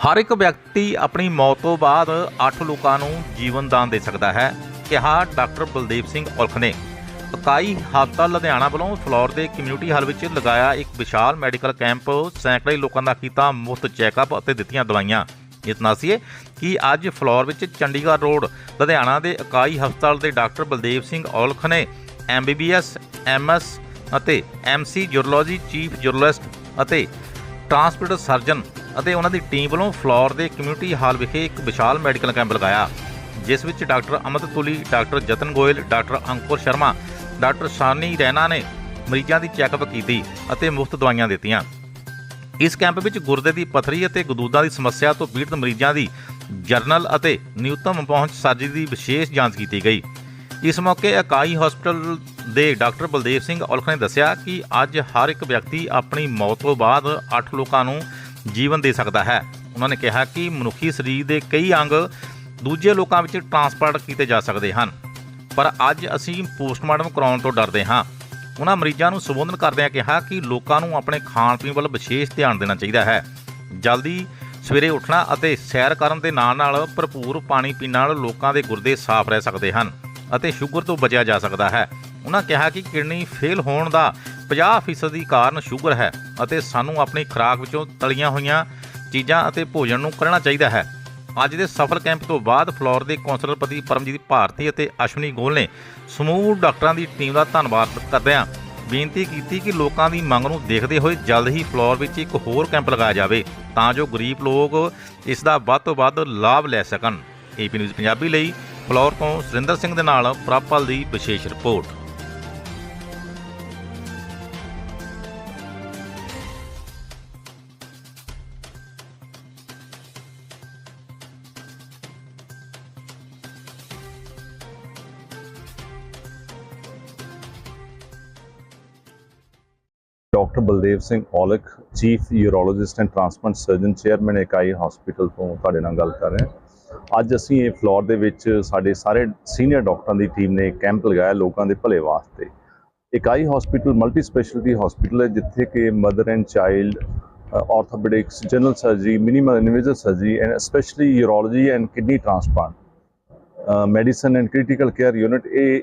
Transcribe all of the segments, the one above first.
ਹਰ ਇੱਕ ਵਿਅਕਤੀ ਆਪਣੀ ਮੌਤ ਤੋਂ ਬਾਅਦ 8 ਲੋਕਾਂ ਨੂੰ ਜੀਵਨ ਦਾਨ ਦੇ ਸਕਦਾ ਹੈ, ਕਿਹਾ ਡਾਕਟਰ ਬਲਦੇਵ ਸਿੰਘ ਔਲਖ ਨੇ। ਇਕਾਈ ਹਸਪਤਾਲ ਲੁਧਿਆਣਾ ਵੱਲੋਂ ਫਲੋਰ ਦੇ ਕਮਿਊਨਿਟੀ ਹਾਲ ਵਿੱਚ ਲਗਾਇਆ ਇੱਕ ਵਿਸ਼ਾਲ ਮੈਡੀਕਲ ਕੈਂਪ ਸੈਂਕੜੇ ਲੋਕਾਂ ਦਾ ਕੀਤਾ ਮੁਫਤ ਚੈੱਕਅਪ ਅਤੇ ਦਿੱਤੀਆਂ ਦਵਾਈਆਂ। ਇਤਨਾ ਸੀ ਕਿ ਅੱਜ ਫਲੋਰ ਵਿੱਚ ਚੰਡੀਗੜ੍ਹ ਰੋਡ, ਲੁਧਿਆਣਾ ਦੇ ਇਕਾਈ ਹਸਪਤਾਲ ਦੇ ਡਾਕਟਰ ਬਲਦੇਵ ਸਿੰਘ ਔਲਖ ਨੇ ਐਮਬੀਬੀਐਸ ਐਮਐਸ ਅਤੇ ਐਮਸੀ ਜੂਰੋਲੋਜੀ ਚੀਫ ਜੂਰੋਲਿਸਟ ਅਤੇ ਟ੍ਰਾਂਸਪੋਰਟ ਸਰਜਨ ਅਤੇ ਉਹਨਾਂ ਦੀ ਟੀਮ ਵੱਲੋਂ ਫਲੋਰ ਦੇ ਕਮਿਊਨਿਟੀ ਹਾਲ ਵਿਖੇ ਇੱਕ ਵਿਸ਼ਾਲ ਮੈਡੀਕਲ ਕੈਂਪ ਲਗਾਇਆ, ਜਿਸ ਵਿੱਚ doctor Amit Tuli, doctor Jatan Goyal, doctor Ankur Sharma, doctor Sani Raina ਨੇ ਮਰੀਜ਼ਾਂ ਦੀ ਚੈੱਕਅਪ ਕੀਤੀ ਅਤੇ ਮੁਫਤ ਦਵਾਈਆਂ ਦਿੱਤੀਆਂ। ਇਸ ਕੈਂਪ ਵਿੱਚ ਗੁਰਦੇ ਦੀ ਪਥਰੀ ਅਤੇ ਗਦੂਦਾਂ ਦੀ ਸਮੱਸਿਆ ਤੋਂ ਪੀੜਤ ਮਰੀਜ਼ਾਂ ਦੀ ਜਰਨਲ ਅਤੇ ਨਿਊਤਮ ਪਹੁੰਚ ਸਰਜਰੀ ਦੀ ਵਿਸ਼ੇਸ਼ ਜਾਂਚ ਕੀਤੀ ਗਈ। ਇਸ ਮੌਕੇ ਇਕਾਈ ਹਸਪਤਾਲ ਦੇ ਡਾਕਟਰ ਬਲਦੇਵ ਸਿੰਘ ਔਲਖ ਨੇ ਦੱਸਿਆ ਕਿ ਅੱਜ ਹਰ ਇੱਕ ਵਿਅਕਤੀ ਆਪਣੀ ਮੌਤ ਤੋਂ ਬਾਅਦ 8 ਲੋਕਾਂ ਨੂੰ ਜੀਵਨ ਦੇ ਸਕਦਾ ਹੈ। ਉਹਨਾਂ ਨੇ ਕਿਹਾ ਕਿ ਮਨੁੱਖੀ ਸਰੀਰ ਦੇ ਕਈ ਅੰਗ ਦੂਜੇ ਲੋਕਾਂ ਵਿੱਚ ਟਰਾਂਸਪਲਾਂਟ ਕੀਤੇ ਜਾ ਸਕਦੇ ਹਨ। ਪਰ ਅੱਜ ਅਸੀਂ ਪੋਸਟਮਾਰਟਮ ਕਰਾਉਣ ਤੋਂ ਡਰਦੇ ਹਾਂ। ਉਹਨਾਂ ਮਰੀਜ਼ਾਂ ਨੂੰ ਸੰਬੋਧਨ ਕਰਦਿਆਂ ਕਿਹਾ ਕਿ ਲੋਕਾਂ ਨੂੰ ਆਪਣੇ ਖਾਣ ਪੀਣ ਵੱਲ ਵਿਸ਼ੇਸ਼ ਧਿਆਨ ਦੇਣਾ ਚਾਹੀਦਾ ਹੈ। ਜਲਦੀ ਸਵੇਰੇ ਉੱਠਣਾ ਅਤੇ ਸੈਰ ਕਰਨ ਦੇ ਨਾਲ ਨਾਲ ਭਰਪੂਰ ਪਾਣੀ ਪੀਣ ਨਾਲ ਲੋਕਾਂ ਦੇ ਗੁਰਦੇ ਸਾਫ਼ ਰਹਿ ਸਕਦੇ ਹਨ ਅਤੇ ਸ਼ੂਗਰ ਤੋਂ ਬਚਿਆ ਜਾ ਸਕਦਾ ਹੈ। ਉਹਨਾਂ ਕਿਹਾ ਕਿ ਕਿਡਨੀ ਫੇਲ ਹੋਣ ਦਾ 50% ਦੀ ਕਾਰਨ ਸ਼ੂਗਰ ਹੈ ਅਤੇ ਸਾਨੂੰ ਆਪਣੀ ਖੁਰਾਕ ਵਿੱਚੋਂ ਤਲੀਆਂ ਹੋਈਆਂ ਚੀਜ਼ਾਂ ਅਤੇ ਭੋਜਨ ਨੂੰ ਕਰਨਾ ਚਾਹੀਦਾ ਹੈ। ਅੱਜ ਦੇ ਸਫਲ ਕੈਂਪ ਤੋਂ ਬਾਅਦ ਫਲੋਰ ਦੇ ਕੌਂਸਲਰਪਤੀ ਪਰਮਜੀਤ ਭਾਰਤੀ ਅਤੇ ਅਸ਼ਵਨੀ ਗੋਲ ਨੇ ਸਮੂਹ ਡਾਕਟਰਾਂ ਦੀ ਟੀਮ ਦਾ ਧੰਨਵਾਦ ਕਰਦਿਆਂ ਬੇਨਤੀ ਕੀਤੀ ਕਿ ਲੋਕਾਂ ਦੀ ਮੰਗ ਨੂੰ ਦੇਖਦੇ ਹੋਏ ਜਲਦ ਹੀ ਫਲੋਰ ਵਿੱਚ ਇੱਕ ਹੋਰ ਕੈਂਪ ਲਗਾਇਆ ਜਾਵੇ ਤਾਂ ਜੋ ਗਰੀਬ ਲੋਕ ਇਸ ਦਾ ਵੱਧ ਤੋਂ ਵੱਧ ਲਾਭ ਲੈ ਸਕਣ। ਏਪੀ ਨਿਊਜ਼ ਪੰਜਾਬੀ ਲਈ ਫਲੋਰ ਤੋਂ ਸੁਰਿੰਦਰ ਸਿੰਘ ਦੇ ਨਾਲ ਪ੍ਰਾਪਲ ਦੀ ਵਿਸ਼ੇਸ਼ report. Doctor Baldev Singh Aulakh, chief urologist and transplant surgeon, chairman Ekai hospital ਤੋਂ ਤੁਹਾਡੇ ਨਾਲ ਗੱਲ ਕਰ ਰਹੇ ਹਾਂ। ਅੱਜ ਅਸੀਂ ਇਹ ਫਲੋਰ ਦੇ ਵਿੱਚ ਸਾਡੇ ਸਾਰੇ ਸੀਨੀਅਰ ਡਾਕਟਰਾਂ ਦੀ ਟੀਮ ਨੇ ਕੈਂਪ ਲਗਾਇਆ ਲੋਕਾਂ ਦੇ ਭਲੇ ਵਾਸਤੇ। ਇਕਾਈ ਹਸਪੀਟਲ ਮਲਟੀ ਸਪੈਸ਼ਲਿਟੀ ਹਸਪੀਟਲ ਹੈ, ਜਿੱਥੇ ਕਿ mother and child orthopaedics general surgery minimal invasive surgery and specially urology and kidney transplant medicine and critical care unit ਇਹ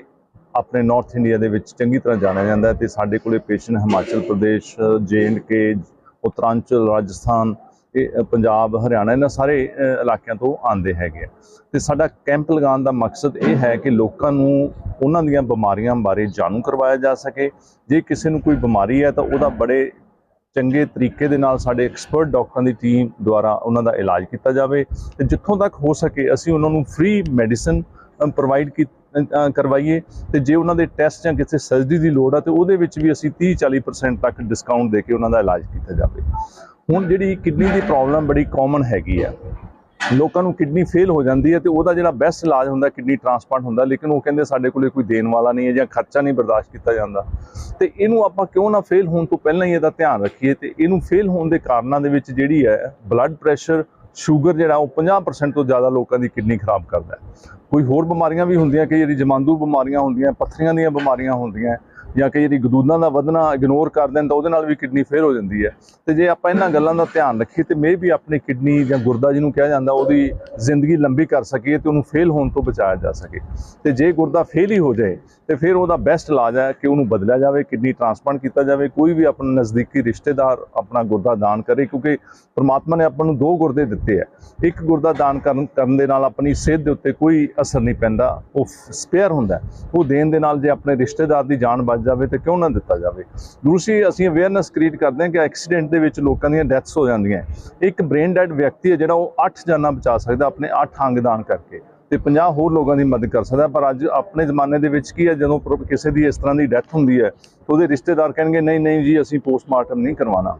ਆਪਣੇ ਨਾਰਥ ਇੰਡੀਆ ਦੇ ਵਿੱਚ ਚੰਗੀ ਤਰ੍ਹਾਂ ਜਾਣਿਆ ਜਾਂਦਾ ਹੈ ਤੇ ਸਾਡੇ ਕੋਲੇ ਪੇਸ਼ੈਂਟ ਹਿਮਾਚਲ ਪ੍ਰਦੇਸ਼ ਜੇ ਐਂਡ ਕੇ ਉੱਤਰਾਂਚਲ ਰਾਜਸਥਾਨ ਇਹ ਪੰਜਾਬ, ਹਰਿਆਣਾ, ਇਹਨਾਂ ਸਾਰੇ ਇਲਾਕਿਆਂ ਤੋਂ ਆਉਂਦੇ ਹੈਗੇ ਆ। ਤੇ ਸਾਡਾ ਕੈਂਪ ਲਗਾਉਣ ਦਾ ਮਕਸਦ ਇਹ ਹੈ ਕਿ ਲੋਕਾਂ ਨੂੰ ਉਹਨਾਂ ਦੀਆਂ ਬਿਮਾਰੀਆਂ ਬਾਰੇ ਜਾਣੂ ਕਰਵਾਇਆ ਜਾ ਸਕੇ। ਜੇ ਕਿਸੇ ਨੂੰ ਕੋਈ ਬਿਮਾਰੀ ਹੈ ਤਾਂ ਉਹਦਾ ਬੜੇ ਚੰਗੇ ਤਰੀਕੇ ਦੇ ਨਾਲ ਸਾਡੇ ਐਕਸਪਰਟ ਡਾਕਟਰਾਂ ਦੀ ਟੀਮ ਦੁਆਰਾ ਉਹਨਾਂ ਦਾ ਇਲਾਜ ਕੀਤਾ ਜਾਵੇ। ਤੇ ਜਿੱਥੋਂ ਤੱਕ ਹੋ ਸਕੇ, ਅਸੀਂ ਉਹਨਾਂ ਨੂੰ ਫ੍ਰੀ ਮੈਡੀਸਨ ਪ੍ਰੋਵਾਈਡ ਕੀ ਕਰਵਾਈਏ ਤੇ ਜੇ ਉਹਨਾਂ ਦੇ ਟੈਸਟ ਜਾਂ ਕਿਸੇ ਸਰਜਰੀ ਦੀ ਲੋੜ ਆ ਤੇ ਉਹਦੇ ਵਿੱਚ ਵੀ ਅਸੀਂ 30 40% ਤੱਕ ਡਿਸਕਾਊਂਟ ਦੇ ਕੇ ਉਹਨਾਂ ਦਾ ਇਲਾਜ ਕੀਤਾ ਜਾਵੇ। ਹੁਣ ਜਿਹੜੀ ਕਿਡਨੀ ਦੀ ਪ੍ਰੋਬਲਮ ਬੜੀ ਕਾਮਨ ਹੈਗੀ ਆ। ਲੋਕਾਂ ਨੂੰ ਕਿਡਨੀ ਫੇਲ ਹੋ ਜਾਂਦੀ ਹੈ ਤੇ ਉਹਦਾ ਜਿਹੜਾ ਬੈਸਟ ਇਲਾਜ ਹੁੰਦਾ, ਕਿਡਨੀ ਟ੍ਰਾਂਸਪਲਾਂਟ ਹੁੰਦਾ, ਲੇਕਿਨ ਉਹ ਕਹਿੰਦੇ ਸਾਡੇ ਕੋਲੇ ਕੋਈ ਦੇਣ ਵਾਲਾ ਨਹੀਂ ਹੈ ਜਾਂ ਖਰਚਾ ਨਹੀਂ ਬਰਦਾਸ਼ਤ ਕੀਤਾ ਜਾਂਦਾ। ਤੇ ਇਹਨੂੰ ਆਪਾਂ ਕਿਉਂ ਨਾ ਫੇਲ ਹੋਣ ਤੋਂ ਪਹਿਲਾਂ ਹੀ ਇਹਦਾ ਧਿਆਨ ਰੱਖੀਏ ਤੇ ਇਹਨੂੰ ਫੇਲ ਹੋਣ ਦੇ ਕਾਰਨਾਂ ਦੇ ਵਿੱਚ ਜਿਹੜੀ ਹੈ ਬਲੱਡ ਪ੍ਰੈਸ਼ਰ ਸ਼ੂਗਰ ਜਿਹੜਾ ਉਹ 50% ਤੋਂ ਜ਼ਿਆਦਾ ਲੋਕਾਂ ਦੀ ਕਿਡਨੀ ਖਰਾਬ ਕਰਦਾ ਕੋਈ ਹੋਰ ਬਿਮਾਰੀਆਂ ਵੀ ਹੁੰਦੀਆਂ, ਕਈ ਜਿਹੜੀ ਜਮਾਂਦੂ ਬਿਮਾਰੀਆਂ ਹੁੰਦੀਆਂ, ਪੱਥਰੀਆਂ ਦੀਆਂ ਬਿਮਾਰੀਆਂ ਹੁੰਦੀਆਂ ਜਾਂ ਕਈ ਜਿਹੜੀ ਗਦੂਦਾਂ ਦਾ ਵਧਣਾ ਇਗਨੋਰ ਕਰ ਦੇਣ ਤਾਂ ਉਹਦੇ ਨਾਲ ਵੀ ਕਿਡਨੀ ਫੇਲ ਹੋ ਜਾਂਦੀ ਹੈ। ਤੇ ਜੇ ਆਪਾਂ ਇਹਨਾਂ ਗੱਲਾਂ ਦਾ ਧਿਆਨ ਰੱਖੀਏ ਤੇ ਮੇ ਵੀ ਆਪਣੀ ਕਿਡਨੀ ਜਾਂ ਗੁਰਦਾ ਜਿਹਨੂੰ ਕਿਹਾ ਜਾਂਦਾ, ਉਹਦੀ ਜ਼ਿੰਦਗੀ ਲੰਬੀ ਕਰ ਸਕੀਏ ਤੇ ਉਹਨੂੰ ਫੇਲ ਹੋਣ ਤੋਂ ਬਚਾਇਆ ਜਾ ਸਕੇ। ਤੇ ਜੇ ਗੁਰਦਾ ਫੇਲ ਹੀ ਹੋ ਜਾਏ, ਤੇ ਫਿਰ ਉਹਦਾ ਬੈਸਟ ਇਲਾਜ ਹੈ ਕਿ ਉਹਨੂੰ ਬਦਲਿਆ ਜਾਵੇ, ਕਿਡਨੀ ਟ੍ਰਾਂਸਪਲਾਂਟ ਕੀਤਾ ਜਾਵੇ, ਕੋਈ ਵੀ ਆਪਣਾ ਨਜ਼ਦੀਕੀ ਰਿਸ਼ਤੇਦਾਰ ਆਪਣਾ ਗੁਰਦਾ ਦਾਨ ਕਰੇ, ਕਿਉਂਕਿ ਪ੍ਰਮਾਤਮਾ ਨੇ ਆਪਾਂ ਨੂੰ ਦੋ ਗੁਰਦੇ ਦਿੱਤੇ ਆ ਇੱਕ ਗੁਰਦਾ ਦਾਨ ਕਰਨ ਕਰਨ ਦੇ ਨਾਲ ਆਪਣੀ ਸਿਹਤ ਦੇ ਉੱਤੇ ਕੋਈ ਅਸਰ ਨਹੀਂ ਪੈਂਦਾ, ਉਹ ਸਪੇਅਰ ਹੁੰਦਾ ਉਹ ਦੇਣ ਦੇ ਨਾਲ ਜੇ ਆਪਣੇ ਰਿਸ਼ਤੇਦਾਰ ਦੀ ਜਾਨ ਬਚ ਜਾਵੇ ਤੇ ਕਿਉਂ ਨਾ ਦਿੱਤਾ ਜਾਵੇ? ਦੂਸਰੀ ਅਸੀਂ ਅਵੇਅਰਨੈਸ ਕ੍ਰੀਏਟ ਕਰਦੇ ਹਾਂ ਕਿ ਐਕਸੀਡੈਂਟ ਦੇ ਵਿੱਚ ਲੋਕਾਂ ਦੀਆਂ ਡੈਥਸ ਹੋ ਜਾਂਦੀਆਂ ਇੱਕ ਬ੍ਰੇਨ ਡੈਡ ਵਿਅਕਤੀ ਹੈ ਜਿਹੜਾ ਉਹ 8 ਜਾਨਾਂ ਬਚਾ ਸਕਦਾ, ਆਪਣੇ 8 ਅੰਗ ਦਾਨ ਕਰਕੇ ਤੇ 50 ਹੋਰ ਲੋਕਾਂ ਦੀ ਮਦਦ ਕਰ ਸਕਦਾ ਪਰ ਅੱਜ ਆਪਣੇ ਜ਼ਮਾਨੇ ਦੇ ਵਿੱਚ ਕੀ ਹੈ, ਜਦੋਂ ਕਿਸੇ ਦੀ ਇਸ ਤਰ੍ਹਾਂ ਦੀ ਡੈਥ ਹੁੰਦੀ ਹੈ ਉਹਦੇ ਰਿਸ਼ਤੇਦਾਰ ਕਹਿਣਗੇ, ਨਹੀਂ ਨਹੀਂ ਜੀ, ਅਸੀਂ ਪੋਸਟਮਾਰਟਮ ਨਹੀਂ ਕਰਵਾਉਣਾ।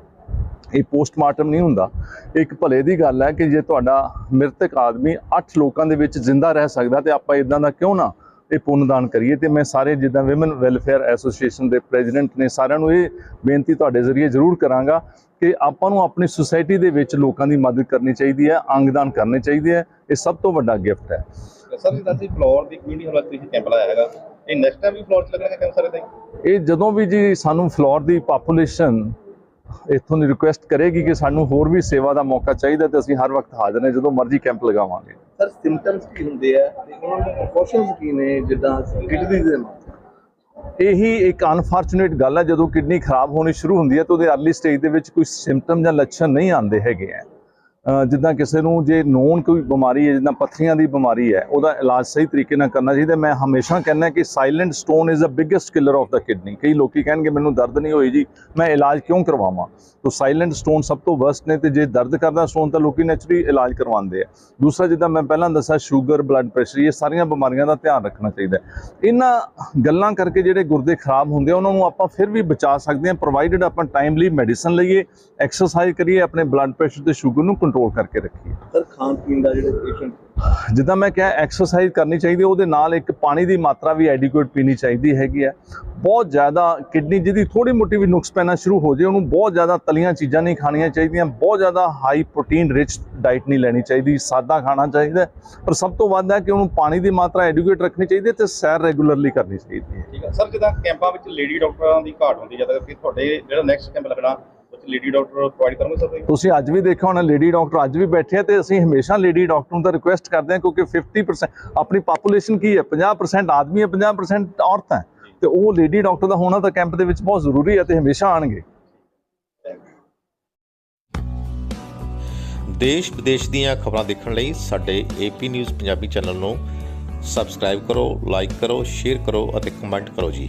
ਇਹ ਪੋਸਟਮਾਰਟਮ ਨਹੀਂ ਹੁੰਦਾ। ਇੱਕ ਭਲੇ ਦੀ ਗੱਲ ਹੈ ਕਿ ਜੇ ਤੁਹਾਡਾ ਮ੍ਰਿਤਕ ਆਦਮੀ 8 ਲੋਕਾਂ ਦੇ ਵਿੱਚ ਜ਼ਿੰਦਾ ਰਹਿ ਸਕਦਾ ਤੇ ਆਪਾਂ ਇਦਾਂ ਦਾ ਕਿਉਂ ਨਾ ਇਹ ਪੁੰਨਦਾਨ ਕਰੀਏ ਤੇ ਮੈਂ ਸਾਰੇ ਜਿੱਦਾਂ ਔਮਨ ਵੈਲਫੇਅਰ ਐਸੋਸੀਏਸ਼ਨ ਦੇ ਪ੍ਰੈਜ਼ੀਡੈਂਟ ਨੇ ਸਾਰਿਆਂ ਨੂੰ ਇਹ ਬੇਨਤੀ ਤੁਹਾਡੇ ਜ਼ਰੀਏ ਜ਼ਰੂਰ ਕਰਾਂਗਾ ਕਿ ਆਪਾਂ ਨੂੰ ਆਪਣੀ ਸੁਸਾਇਟੀ ਦੇ ਵਿੱਚ ਲੋਕਾਂ ਦੀ ਮਦਦ ਕਰਨੀ ਚਾਹੀਦੀ ਹੈ ਅੰਗਦਾਨ ਕਰਨੇ ਚਾਹੀਦੇ ਹੈ ਇਹ ਸਭ ਤੋਂ ਵੱਡਾ ਗਿਫਟ ਹੈ ਸਰ ਜਿੱਦਾਂ ਅਸੀਂ ਫਲੋਰ ਦੀ ਕਮਿਊਨਿਟੀ ਹਾਲ ਵਿੱਚ ਕੈਂਪ ਲਾਇਆ ਹੈਗਾ ਇਹ ਨੈਕਸਟ ਟਾਈਮ ਵੀ ਫਲੋਰ 'ਚ ਲੱਗਣਾ ਕੈਂਪ ਸਰ ਹੀ? ਇਹ ਜਦੋਂ ਵੀ ਜੀ ਸਾਨੂੰ ਫਲੋਰ ਦੀ ਪਾਪੂਲੇਸ਼ਨ ਇੱਥੋਂ ਦੀ ਰਿਕੁਐਸਟ ਕਰੇਗੀ ਕਿ ਸਾਨੂੰ ਹੋਰ ਵੀ ਸੇਵਾ ਦਾ ਮੌਕਾ ਚਾਹੀਦਾ ਤੇ ਅਸੀਂ ਹਰ ਵਕਤ ਹਾਜ਼ਰ ਹਾਂ ਜਦੋਂ ਮਰਜ਼ੀ ਕੈਂਪ ਲਗਾਵਾਂਗੇ। ਸਰ ਸਿੰਪਟਮਸ ਕੀ ਹੁੰਦੇ ਆ? ਤੇ ਉਹਨਾਂ ਦੇ ਪ੍ਰੀਕਾਸ਼ਨਸ ਕੀ ਨੇ ਜਿੱਦਾਂ ਕਿਡਨੀ ਦੇ ਇਹੀ ਇੱਕ ਅਨਫੋਰਚੂਨੇਟ ਗੱਲ ਹੈ ਜਦੋਂ ਕਿਡਨੀ ਖਰਾਬ ਹੋਣੀ ਸ਼ੁਰੂ ਹੁੰਦੀ ਹੈ ਤਾਂ ਉਹਦੇ ਅਰਲੀ ਸਟੇਜ ਦੇ ਵਿੱਚ ਕੋਈ ਸਿੰਪਟਮ ਜਾਂ ਲੱਛਣ ਨਹੀਂ ਆਉਂਦੇ ਹੈਗੇ ਆ। ਜਿੱਦਾਂ ਕਿਸੇ ਨੂੰ ਜੇ ਨੋਨ ਕੋਈ ਬਿਮਾਰੀ ਹੈ, ਜਿੱਦਾਂ ਪੱਥਰੀਆਂ ਦੀ ਬਿਮਾਰੀ ਹੈ, ਉਹਦਾ ਇਲਾਜ ਸਹੀ ਤਰੀਕੇ ਨਾਲ ਕਰਨਾ ਚਾਹੀਦਾ ਮੈਂ ਹਮੇਸ਼ਾ ਕਹਿੰਦਾ ਕਿ silent stone is a biggest killer of the kidney ਕਈ ਲੋਕੀ ਕਹਿਣਗੇ, ਮੈਨੂੰ ਦਰਦ ਨਹੀਂ ਹੋਈ ਜੀ, ਮੈਂ ਇਲਾਜ ਕਿਉਂ ਕਰਵਾਵਾਂ? ਤਾਂ ਸਾਇਲੈਂਟ ਸਟੋਨ ਸਭ ਤੋਂ ਵਰਸਟ ਨੇ ਤੇ ਜੇ ਦਰਦ ਕਰਦਾ ਸਟੋਨ ਤਾਂ ਲੋਕੀ ਨੈਚੁਰਲੀ ਇਲਾਜ ਕਰਵਾਉਂਦੇ ਆ। ਦੂਸਰਾ, ਜਿੱਦਾਂ ਮੈਂ ਪਹਿਲਾਂ ਦੱਸਿਆ ਸ਼ੂਗਰ ਬਲੱਡ ਪ੍ਰੈਸ਼ਰ ਇਹ ਸਾਰੀਆਂ ਬਿਮਾਰੀਆਂ ਦਾ ਧਿਆਨ ਰੱਖਣਾ ਚਾਹੀਦਾ ਇਹਨਾਂ ਗੱਲਾਂ ਕਰਕੇ ਜਿਹੜੇ ਗੁਰਦੇ ਖਰਾਬ ਹੁੰਦੇ ਆ, ਉਹਨਾਂ ਨੂੰ ਆਪਾਂ ਫਿਰ ਵੀ ਬਚਾ ਸਕਦੇ ਹਾਂ ਪ੍ਰੋਵਾਈਡਡ ਆਪਾਂ ਟਾਈਮਲੀ ਮੈਡੀਸਨ ਲਈਏ ਐਕਸਰਸਾਈਜ਼ ਕਰੀਏ, ਆਪਣੇ ਬਲੱਡ ਪ੍ਰੈਸ਼ਰ ਤੇ ਸ਼ੂਗਰ ਨੂੰ ਕੰਟਰੋਲ ਕਰਕੇ ਰੱਖੀਏ ਸਰ ਖਾਣ ਪੀਣ ਦਾ ਜਿਹੜੇ ਪੇਸ਼ੈਂਟ ਜਿੱਦਾਂ ਮੈਂ ਕਿਹਾ ਐਕਸਰਸਾਈਜ਼ ਕਰਨੀ ਚਾਹੀਦੀ ਹੈ, ਉਹਦੇ ਨਾਲ ਇੱਕ ਪਾਣੀ ਦੀ ਮਾਤਰਾ ਵੀ ਐਡਿਕੁਏਟ ਪੀਣੀ ਚਾਹੀਦੀ ਹੈਗੀ ਹੈ। ਬਹੁਤ ਜ਼ਿਆਦਾ ਕਿਡਨੀ ਜਿਹਦੀ ਥੋੜੀ ਮੋਟੀ ਵੀ ਨੁਕਸ ਪੈਣਾ ਸ਼ੁਰੂ ਹੋ ਜੇ ਉਹਨੂੰ ਬਹੁਤ ਜ਼ਿਆਦਾ ਤਲੀਆਂ ਚੀਜ਼ਾਂ ਨਹੀਂ ਖਾਣੀਆਂ ਚਾਹੀਦੀਆਂ ਬਹੁਤ ਜ਼ਿਆਦਾ ਹਾਈ ਪ੍ਰੋਟੀਨ ਰਿਚ ਡਾਈਟ ਨਹੀਂ ਲੈਣੀ ਚਾਹੀਦੀ ਸਾਦਾ ਖਾਣਾ ਚਾਹੀਦਾ ਹੈ। ਪਰ ਸਭ ਤੋਂ ਵੱਧ ਹੈ ਕਿ ਉਹਨੂੰ ਪਾਣੀ ਦੀ ਮਾਤਰਾ ਐਡਿਕੁਏਟ ਰੱਖਣੀ ਚਾਹੀਦੀ ਹੈ ਤੇ ਸੈਰ ਰੈਗੂਲਰਲੀ ਕਰਨੀ ਚਾਹੀਦੀ ਹੈ। ਠੀਕ ਹੈ ਸਰ ਜਿੱਦਾਂ ਕੈਂਪਾਂ ਵਿੱਚ ਲੇਡੀ ਡਾਕਟਰਾਂ ਦੀ ਘਾਟ ਹੁੰਦੀ ਜ਼ਿਆਦਾ ਕਿ ਤੁਹਾਡੇ ਜਿਹੜਾ ਨੈਕਸਟ ਕੈਂਪ ਲੱਗਣਾ ਲੇਡੀ ਡਾਕਟਰ ਪ੍ਰੋਵਾਈਡ ਕਰੋਗੇ ਸਰ ਤੁਸੀਂ? ਅੱਜ ਵੀ ਦੇਖਿਆ ਹੋਣਾ ਲੇਡੀ ਡਾਕਟਰ ਅੱਜ ਵੀ ਬੈਠੇ ਆ ਤੇ ਅਸੀਂ ਹਮੇਸ਼ਾ ਲੇਡੀ ਡਾਕਟਰ ਨੂੰ ਤਾਂ ਰਿਕੁਐਸਟ ਕਰਦੇ ਹਾਂ ਕਿਉਂਕਿ 50% ਆਪਣੀ ਪਾਪੂਲੇਸ਼ਨ ਕੀ ਹੈ? 50% ਆਦਮੀ ਹੈ 50% ਔਰਤਾਂ ਤੇ ਉਹ ਲੇਡੀ ਡਾਕਟਰ ਦਾ ਹੋਣਾ ਤਾਂ ਕੈਂਪ ਦੇ ਵਿੱਚ ਬਹੁਤ ਜ਼ਰੂਰੀ ਹੈ ਤੇ ਹਮੇਸ਼ਾ ਆਣਗੇ ਦੇਸ਼ ਵਿਦੇਸ਼ ਦੀਆਂ ਖਬਰਾਂ ਦੇਖਣ ਲਈ ਸਾਡੇ ਏਪੀ ਨਿਊਜ਼ ਪੰਜਾਬੀ ਚੈਨਲ ਨੂੰ ਸਬਸਕ੍ਰਾਈਬ ਕਰੋ ਲਾਈਕ ਕਰੋ ਸ਼ੇਅਰ ਕਰੋ ਅਤੇ ਕਮੈਂਟ ਕਰੋ ਜੀ।